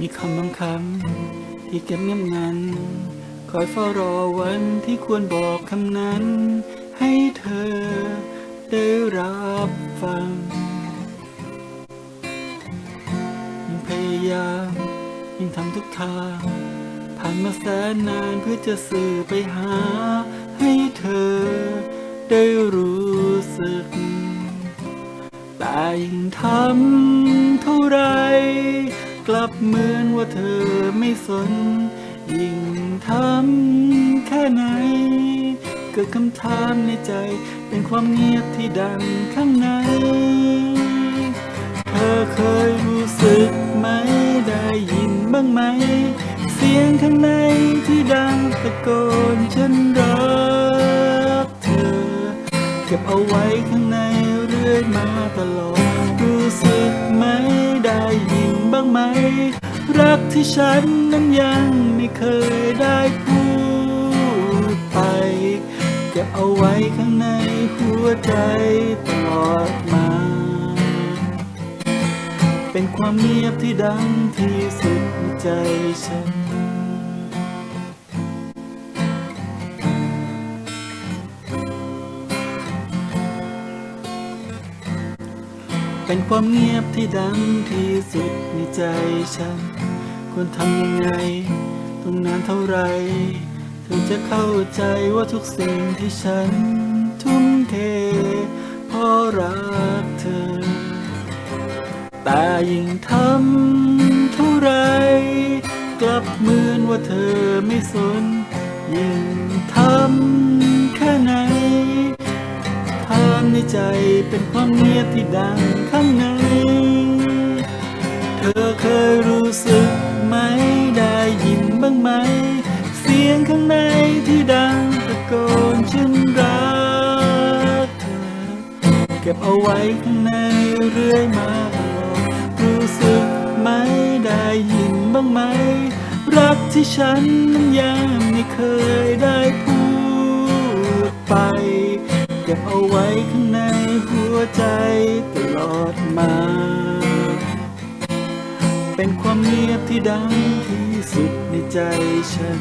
มีคำบางคำที่เก็บเงียบงัน คอยเฝ้ารอวันที่ควรบอกคำนั้น ให้เธอได้รับฟังยิ่งพยายามยิ่งทำทุกทาง ผ่านมาแสนนานเพื่อจะสื่อไปหา ให้เธอได้รู้สึก แต่ยิ่งทำเท่าไร กลับเหมือนว่าเธอไม่สน ยิ่งทำแค่ไหน เกิดคำถามในใจ เป็นความเงียบที่ดังข้างใน เธอเคยรู้สึกไหม ได้ยินบ้างไหม เสียงข้างในที่ดังตะโกนฉันรักเธอ เก็บเอาไว้ข้างในเรื่อยมาตลอด รู้สึกไหมางไหม รักที่ฉันนั้นยังไม่เคยได้พูดไปเก็บเอาไว้ข้างในหัวใจตลอดมา เป็นความเงียบที่ดังที่สุดในใจฉัน เป็นความเงียบที่ดังที่สุดในใจฉัน ควรทำยังไง ต้องนานเท่าไหรเธอจะเข้าใจว่าทุกสิ่งที่ฉัน ทุ่มเทเพราะรักเธอ แต่ยิ่งทำเท่าไร กลับเหมือนว่าเธอไม่สน ยิ่งทำแค่ไหน ในใจเป็นความเงียบที่ดังข้างใน เธอเคยรู้สึกไหมได้ยินบ้างไหม เสียงข้างในที่ดังตะโกนฉันรักเธอ เก็บเอาไว้ข้างในเรื่อยมาตลอดรู้สึกไหมได้ยินบ้างไหม รักที่ฉันนั้นยังไม่เคยได้พูดไป เก็บเอาไว้ข้างในหัวใจตลอดมา เป็นความเงียบที่ดังที่สุดในใจฉัน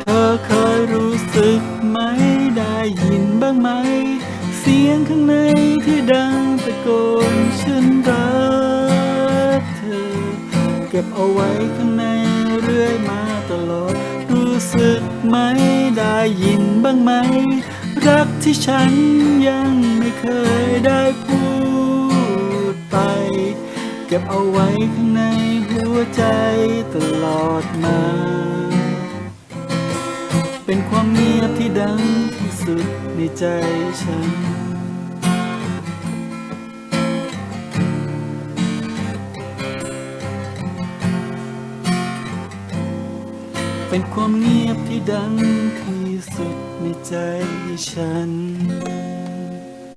เธอเคยรู้สึกไหมได้ยินบ้างไหม เสียงข้างในที่ดังตะโกนฉันรักเธอ เก็บเอาไว้ข้างในเรื่อยมาตลอด รู้สึกไหมได้ยินบ้างไหม รักที่ฉันยังไม่เคยได้พูดไป เก็บเอาไว้ข้างในหัวใจตลอดมา เป็นความเงียบที่ดัง สุดในใจฉัน เป็นความเงียบที่ดังที่สุดในใจฉัน